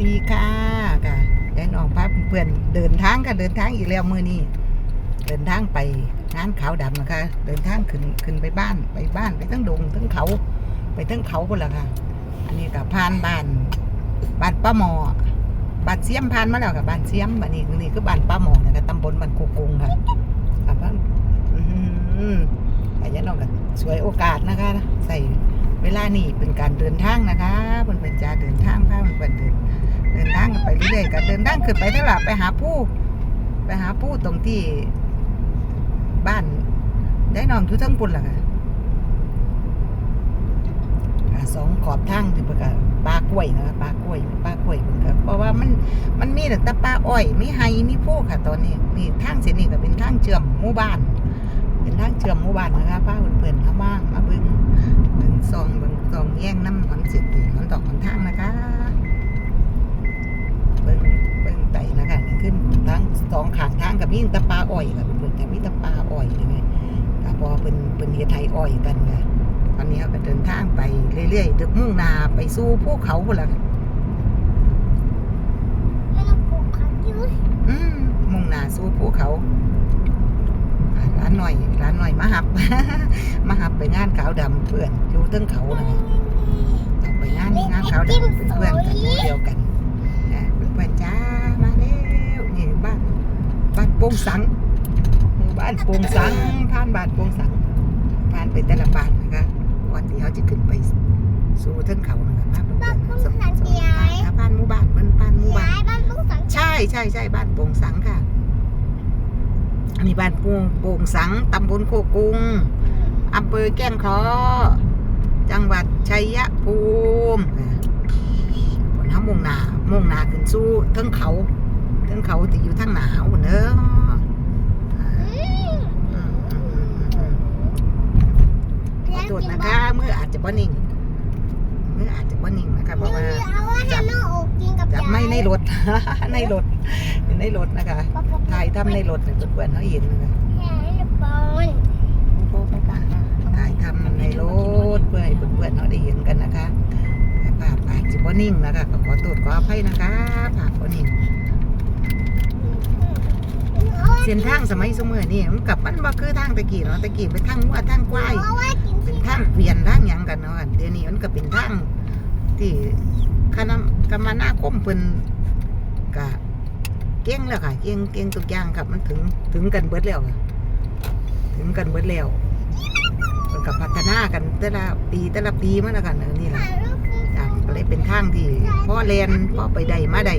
ดีค่ะค่ะยายน้องพาเพื่อนเดินทางค่ะเดินทางอีกแล้วมือนี้เดินทางไปงานขาวดำนะคะ เดินทางขึ้นขึ้นไปบ้านไปบ้านไปทั้งดงทั้งเขา ไปทั้งเขาพุ่นละค่ะ อันนี้ก็ผ่านบ้านบ้านป้าหมอบ้านเสียมผ่านมาแล้วค่ะบ้านเสียมอันนี้นี่คือบ้านป้าหมอนะคะตำบลบ้านโคกงค่ะค่ะบ้านอืมแต่ยายน้องก็สวยโอกาสนะคะ ใส่เวลานี่เป็นการเดินทางนะคะเพิ่นเป็นจาเดินทางพาเพิ่นเดิน เดินทางไปเรื่อยๆกันเดินทางขึ้นไปเท่าไหร่ไปหาผู้ ไปหาผู้ตรงที่บ้านได้นองอยู่ทั้งปุ่นล่ะค่ะสองขอบทางที่เพิ่นก็ปลากล้วยนะคะปลากล้วยปลากล้วยเพราะว่ามันมันมีแต่ปลาอ้อยมีไฮมีผู้ค่ะ ตอนนี้นี่ทางเส้นนี้ก็เป็นทางเชื่อมหมู่บ้าน เป็นทางเชื่อมหมู่บ้านนะคะป้าเพื่อนๆเข้ามามาบิ่งบิ่งซองบิ่งซองแย่งน้ำมันเสียตีมันดอกมันทางนะคะ เบิ่งเบิ่งไตนะคะนี่ ขึ้นทั้งสองข้างทางกับมีแตะปลาอ้อยค่ะเพิ่นจะมีแตะปลาอ้อยยังไงก็พอเป็นเป็นเฮ็ดไทยอ้อยกันค่ะตอนนี้เขาก็เดินทางไปเรื่อยๆดึกมุ่งหนาไปสู่ภูเขาพุ่นละค่ะไม่ต้องปลูกผักเยอะอืมมุ่งหนาสู่ภูเขาอ่าร้านหน่อยร้านหน่อยมาหับมาหับไปงานขาวดำเพื่อนอยู่เทั้งเขานะคะต้องไปงานงานขาวดำเป็นเพื่อนกันหมู่เดียวกันนะเพื่อนๆจ้ามาแล้วนี่บ้าน บ้าน โป่งสังหมู่บ้านโป่งสังผ่านบ้านโป่งสังผ่านไปแต่ละบ้านนะคะก่อนที่เขาจะขึ้นไปสู่เทิงเขานะคะพาเพื่อนๆสองสองค่ะผ่านหมู่บ้านมันผ่านหมู่บ้านย้ายบ้านต้องสังใช่ใช่ใช่บ้านโป่งสังค่ะอันนี้บ้านโป่งโป่งสังตำบลโคกรุงอำเภอแก้งเคอจังหวัดชัยภูมิผลห้ามุ่งหนามุ่งหนาขึ้นสู่เทิงเขาเทิงเขาที่อยู่ทางหนาวเนอะอ่าอืมอืมอืมอืม ขอโทษนะคะเมื่ออาจจะบ่นิ่งเมื่ออาจจะบ่นิ่งนะคะเพราะว่าเอาว่าให้น้องโอกกินกับจับไม่ในรถในรถอยู่ในรถนะคะถ่ายทำในรถเนี่ยเพื่อนๆเขาเห็นนะคะให้ลูกบอลถ่ายทำในรถเพื่อให้เพื่อนๆเขาได้เห็นกันนะคะแต่ภาพอาจจะบ่นิ่งนะคะก็ขอโทษขออภัยนะคะภาพบ่นิ่ง เส้นทางสมัยสมัยนี่มันกลับมันบ่คือทางตะกี้เนาะตะกี้เป็นทางวัวทางควายเพราะว่ากินเป็นทางเวียนทางหยังกันเนาะเดี๋ยวนี้มันก็เป็นทางที่คณะกรรมนาคมเพิ่นก็เก่งแล้วค่ะเก่งเก่งทุกอย่างครับมันถึงถึงกันเบิดแล้วค่ะถึงกันเบิดแล้วเพิ่นก็พัฒนากันแต่ละปีแต่ละปีมาแล้วกันเออนี่แหละจ้ะก็เลยเป็นทางที่พ่อเรียนพ่อไปใดมาใด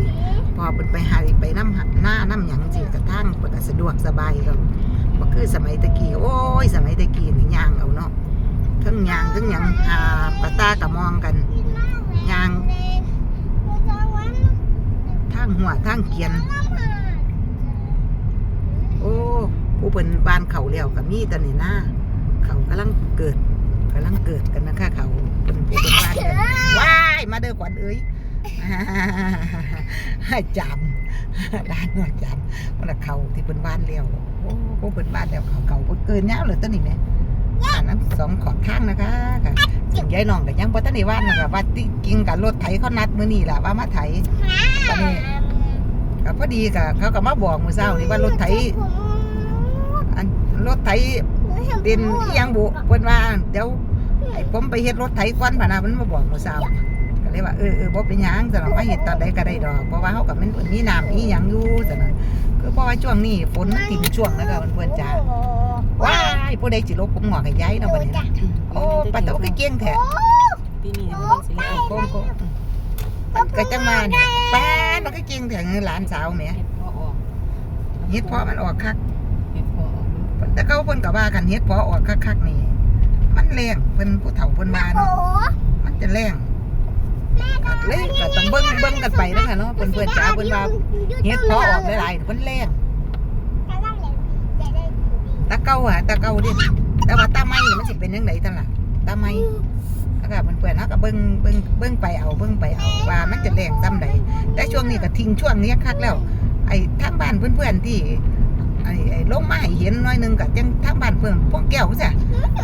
พอเพิ่นไปหาไปน้ำหหน้าน้ำหยังสิกระทางเพิ่นก็สะดวกสบายครับบ่คือสมัยตะกี้โอ้ย สมัยตะกี้นี่ย่างเอาเนาะทั้งยางทั้งหยังหาปะตากะมองกันยางทางหัวทางเกียน โอ้ผู้เป็นบ้านเขาแล้วกับมีตอนนี้หน้าเขากำลังเกิดกำลังเกิดกันนะคะเขาเป็นผู้เป็นบ้านกันว้ายมาเด้อขวัญเอ้ย จำร้านนอยจำมันละเขาที่เป็นบ้านเลี้ยวโอ้เป็นบ้านแล้วเขาเขาเกินเนี้ยเลยต้นนี้แม่อันนั้นสองขอบทางนะคะค่ะถึงยายน้องแต่ยังบ่ทันได้ว่านนะคะว่าที่กินกับรถไถเขานัดมื้อนี้ล่ะว่ามาไถตอนนี้ก็พอดีก็เขาก็มาบอกมือเช้านี่ว่ารถไถอันรถไถเด่นอียังบุเพิ่นว่าเดี๋ยวผมไปเฮ็ดรถไถก่อนพะนะมันมาบอกมือเช้า ก็เลยว่าเออเออบ่เป็นหยังแต่เรามาเฮ็ดตอนใดก็ได้ดอกเพราะว่าเฮาก็มันมีน้ำมีหยังอยู่ซั่นน่ะคือเพราะว่าช่วงนี้ฝนมันทิ้งช่วงแล้วก็เพิ่นๆจ้าว้ายผู้ใดสิลบผมงอกให้ยายเนาะบัดนี้นะโอ้ปะโตคือเก่งแท้ปีนี้มันสิเลี้ยงโกงโกงมันก็จังมาเนี่ยป้ามันก็เก่งถึงหลานสาวแหม่เฮ็ดพอออกเฮ็ดเพอมันออกคักเฮ็ดพอออกแต่เขาเพิ่นก็ว่ากันเฮ็ดเพอออกคักๆนี่มันแรงเพิ่นผู้เฒ่าเพิ่นว่าเนาะมันจะแรงก็ เลยก็ต้องเบิ่งเบิ่งกันไปนะคะเนาะเพิ่นเพิ่นจ๋าเพิ่อนว่าเฮ็ดพอออกหลายๆเพิ่อนแรงตาเก่าอะตาเก่าเด้แต่ว่าตาใหม่นี่มันสิเป็นจังไดซั่นล่ะตาใหม่แล้วก็เพิ่อนๆเฮาก็เบิ่งเบิ่งเบิ่งไปเอาเบิ่งไปเอาว่ามันจะแรงซ้ำใดแต่ช่วงนี้ก็ทิ้งช่วงนี้คักแล้ว ไอ้ทางบ้านเพื่อนๆที่ไอ้ไอ้ลงมาให้เห็นน้อยนึงกับจังทางบ้านเพื่อนพวกแก้วจ้ะ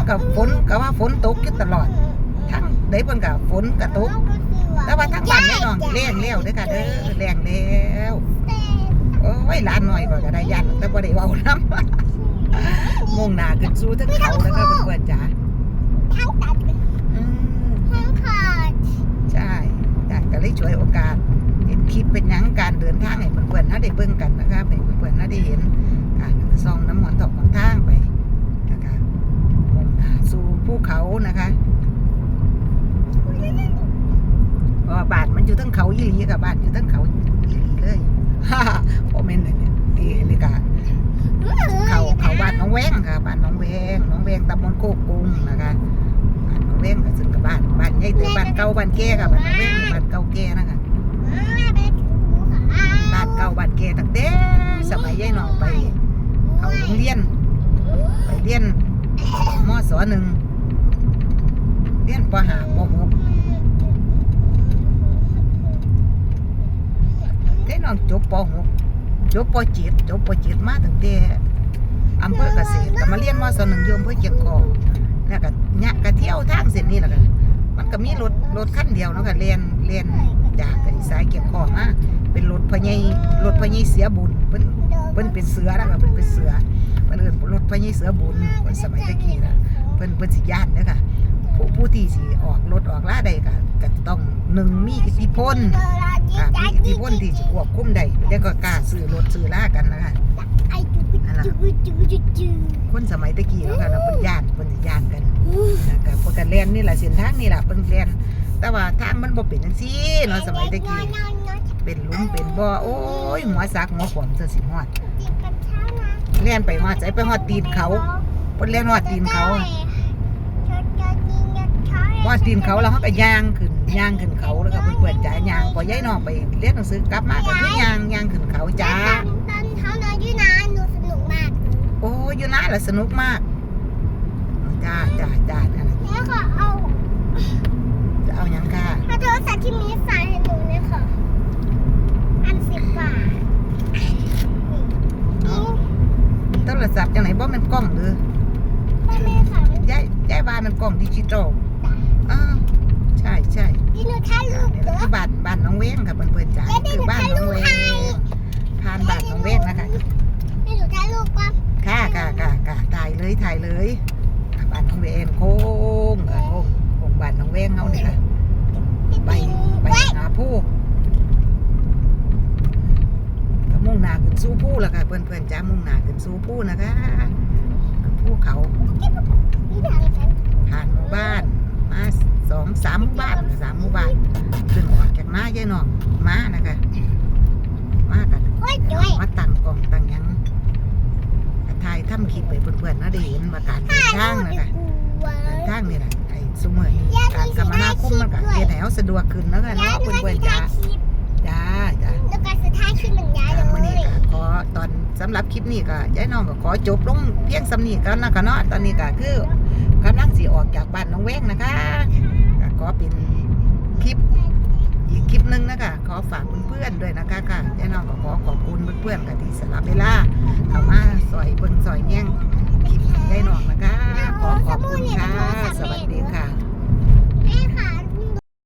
กับฝนก็ว่าฝนตกอยู่ตลอดทั้งได้เพิ่นกับฝนก็ตก แต่ว่าทางบ้านแม่น้องแรงแล้วเด้อค่ะเด้อแรงแล้วโอ้ยหลานหน่อยก็จะได้ยันแต่บ่ได้เว้านำมุ่งหน้าขึ้นสู่ทึงเขาแล้วค่ะเพื่อนๆจ๋าทั้งตัดอืมทั้งขาดใช่อยากก็เลยช่วยโอกาสเห็นคลิปเป็นหยังการเดินทางให้เพื่อนๆเฮาได้เบิ่งกันนะคะให้เพื่อนๆเฮาได้เห็นการซองน้ำมันต์ตกของทางไปนะคะมุ่งหน้าสู่ภูเขานะคะเพราะว่าบ้านมัน อยู่ทั้งเขาอีหลีค่ะบ้านอยู่ทั้งเขาอีหลีเลยฮ่าโอเมนเนี่ยนี่นี่ก็เขาเขาบ้านน้องแวงค่ะบ้านน้องแวงน้องแวงตำบลโคกกรุงนะคะบ้านน้องแวงก็ซึ่งกับบ้านบ้านใหญ่เตยบ้านเก่าบ้านแก่ค่ะบ้านน้องแวงบ้านเก่าแก่นะคะบ้านเก่าบ้านแก่ตั้งแต่สมัยยายน้องไปเขาโรงเรียนไปเรียนมศหนึ่งเรียนปหาปหกได้ น้องจบปหกจบปเจ็ดจบปเจ็ดมาตั้งแต่อำเภอเกษตรก็มาเรียนมศหนึ่งยมเพื่อเกียงคอแล้วก็เนี่ยก็เที่ยวทางเส้นนี้แหละค่ะมันก็มีรถรถคันเดียวเนาะค่ะเรียนเรียนจากไอ้สายเกียงคองมาเป็นรถพญายรถพญายเสียบุญเพิ่นเพิ่นเป็นเสือแล้วค่ะเพิ่นเป็นเสือเพิ่นเอิ้นรถพญายเสือบุญเพิ่นสมัยตะกี้นะเพิ่นเพิ่นสิย่านเด้อค่ะผู้ผู้ที่สิออกรถออกล่าได้ก็ก็ต้องหนึ่งมีอิทธิพล อ่ามีอิทธิพลที่จะควบคุมได้แล้วก็กล้าซื้อรถซื้อล่ากันนะคะคนสมัยตะกี้แล้วกันเนาะเพิ่นย่านเพิ่นสิย่านกันนะครับเพิ่นก็เรียนนี่แหละเส้นทางนี่แหละเพิ่นเรียนแต่ว่าทางมันบ่เป็นจังซี่เนาะสมัยตะกี้เป็นหลุมเป็นบ่อโอ้ยหัวสักหัวขวมเธอสิฮอดเรียนไปฮอดใจไปฮอดตีนเขาเพิ่นเรียนฮอดตีนเขา ฮอดตีนเขาแล้วเฮาก็ย่างขึ้นย่างขึ้นเขาแล้วก็เพิ่นๆจ้าย่างพอยายน้องไปเรียนหนังสือกลับมาก็คือย่างย่างขึ้นเขาจ้าตอนเท้านอนอยู่นะหนูสนุกมาก โอ้ยอยู่นะล่ะสนุกมากจ้าจ้าจ้านั่นน่ะแล้วก็เอาจะเอาหยังค่ะเอาโทรศัพท์ที่มีสายให้หนูเนี่ยค่ะอันสิบบาทนี่โทรศัพท์จังไหนบ่แมันกล้องหรือได้ไหมค่ะยายยายว่ามันกล้องดิจิตอล อ่าใช่ใช่ที่หนูถ่ายรูปนี่แหเด้ละอคือบ้านบ้านน้องเว้งค่ะเพื่อนๆจ๋านี่คือบ้านน้องเว้งผ่านบ้านน้องเว้งนะคะ ให้หนูถ่ายรูปก่อนค่ะค่ะค่ะค่ะถ่ายเลยถ่ายเลยอะบ้านน้องเว้งโค้งเออโค้งโค้งบ้านน้องเว้งเฮานี่ค่ะไปไปหาผู้ก็มุ่งหน้าขึ้นสู่ผู้แล้วค่ะเพื่อนๆจ๋ามุ่งหน้าขึ้นสู่ผู้นะคะภูเขานี่ทางกัน ผ่านหมู่บ้านมาสองสามหมู่บ้านค่ะสามหมู่บ้านซึ่งออกจากม้ายายน้องม้านะคะมากัน โอ้ยจ้อย มาตั้งกล่องตั้งหยังกระทายทำ คลิปไปเพื่อนๆนะได้เห็นว่าการเดินทางนะคะเดินทางนี่แหละไอ้สมัยนี้การคมนาคมมันก็เฮ็ดให้เราสะดวกขึ้นเนาะค่ะเนาะเพื่อนๆจ้าจ้าจ้าแล้วก็สุดท้ายคือมันยายอ่าเลมื้อนี้ยก็ขอตอนสำหรับคลิปนี้ก็ยายน้องก็ขอจบลงเพียงสำนีกันนะคะเนาะตอนนี้ก็คือกำลังสิออกจากบ้านน้องแว้งนะคะก็ขอเป็นคลิปอีกคลิปหนึงนะคะข อฝากเพื่อนๆด้วยนะคะค่ะยายน้องก็ขอขอบคุณเพื่อนๆกับที่สลับเวลาเข้ามาซอยเบิ่งซอยแย่งคลิปของยายน้องนะคะ ขอขอบคุณค่ะ สวัสดีค่ะ